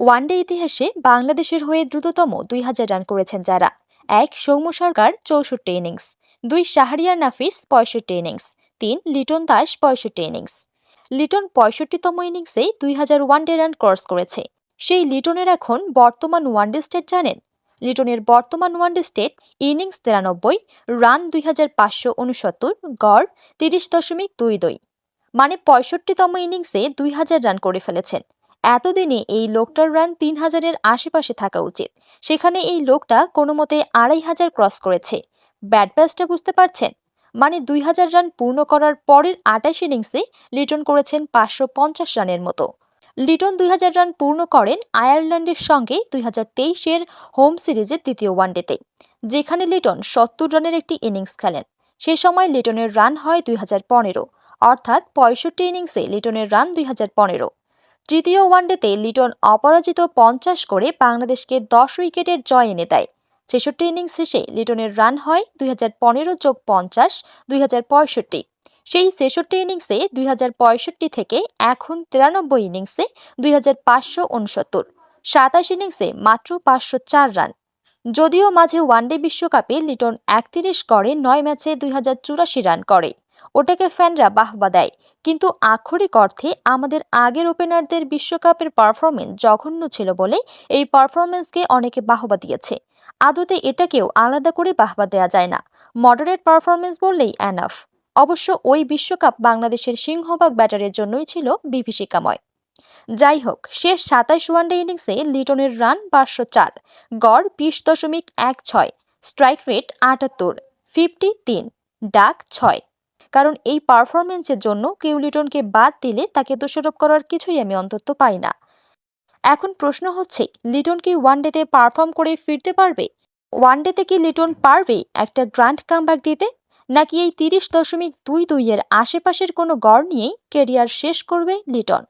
One day ইতিহাসে বাংলাদেশের হয়ে দ্রুততম দুই হাজার রান করেছেন যারা। এক, সৌম্য সরকার, চৌষট্টি ইনিংস। দুই, শাহরিয়ার নাফিস, পঁয়ষট্টি ইনিংস। তিন, লিটন দাস, পঁয়ষট্টি ইনিংস। লিটন পঁয়ষট্টিতম ইনিংসে দুই হাজার ওয়ানডে রান ক্রস করেছে। সেই লিটনের এখন বর্তমান ওয়ানডে স্টেট জানেন? লিটনের বর্তমান ওয়ানডে স্টেট ইনিংস তিরানব্বই, রান দুই হাজার পাঁচশো উনসত্তর, গড় তিরিশ দশমিক দুই দুই। মানে পঁয়ষট্টিতম ইনিংসে দুই হাজার রান করে ফেলেছেন। এতদিনে এই লোকটার রান তিন হাজারের আশেপাশে থাকা উচিত। সেখানে এই লোকটা কোনো মতে আড়াই হাজার ক্রস করেছে। ব্যাট ব্যাসটা বুঝতে পারছেন? মানে দুই হাজার রান পূর্ণ করার পরের আটাইশ ইনিংসে লিটন করেছেন পাঁচশো পঞ্চাশ রানের মতো। লিটন দুই হাজার রান পূর্ণ করেন আয়ারল্যান্ডের সঙ্গে দুই হাজার তেইশের হোম সিরিজের দ্বিতীয় ওয়ানডেতে যেখানে লিটন সত্তর রানের একটি ইনিংস খেলেন। সে সময় লিটনের রান হয় দুই হাজার পনেরো, অর্থাৎ পঁয়ষট্টি ইনিংসে লিটনের রান দুই হাজার পনেরো। তৃতীয় ওয়ানডেতে লিটন অপরাজিত পঞ্চাশ করে বাংলাদেশকে দশ উইকেটের জয় এনে দেয়। ছেষট্টি ইনিংস শেষে লিটনের রান হয় দুই হাজার পনেরো যোগ পঞ্চাশ, দুই হাজার পঁয়ষট্টি। সেই ছেষট্টি ইনিংসে দুই হাজার পঁয়ষট্টি থেকে এখন তিরানব্বই ইনিংসে দুই হাজার পাঁচশো উনসত্তর। সাতাশ ইনিংসে মাত্র পাঁচশো চার রান। যদিও মাঝে ওয়ানডে বিশ্বকাপে লিটন একত্রিশ করে নয় ম্যাচে দুই হাজার চুরাশি রান করে। ওটাকে ফ্যানরা বাহবা দেয়। কিন্তু আক্ষরিক অর্থে আমাদের আগের ওপেনারদের বিশ্বকাপের পারফরমেন্স জঘন্য ছিল বলে এই পারফরমেন্সকে অনেকে বাহবা দিয়েছে। আদতে এটাকেও আলাদা করে বাহবা দেওয়া যায় না। মডারেট পারফরমেন্স বললেই অ্যানাফ অবশ্য ওই বিশ্বকাপ বাংলাদেশের সিংহভাগ ব্যাটারের জন্যই ছিল বিভীষিকাময়। যাই হোক শেষ সাতাইশ ওয়ানডে ইনিংসে লিটনের রান পাঁচশো চার, গড় বিশ দশমিক এক ছয়, স্ট্রাইক রেট আটাত্তর, ফিফটি তিন, ডাক ছয়। কারণ এই পারফরমেন্সের জন্য কিউলিটনকে বাদ দিলে তাকে দোষারোপ করার কিছুই আমি অন্তত পাই না। এখন প্রশ্ন হচ্ছে, লিটন কি ওয়ানডেতে পারফর্ম করে ফিরতে পারবে? ওয়ানডেতে কি লিটন পারবে একটা গ্র্যান্ড কামব্যাক দিতে? নাকি এই তিরিশ দশমিক দুই দুইয়ের আশেপাশের কোনো গড় নিয়েই কেরিয়ার শেষ করবে লিটন?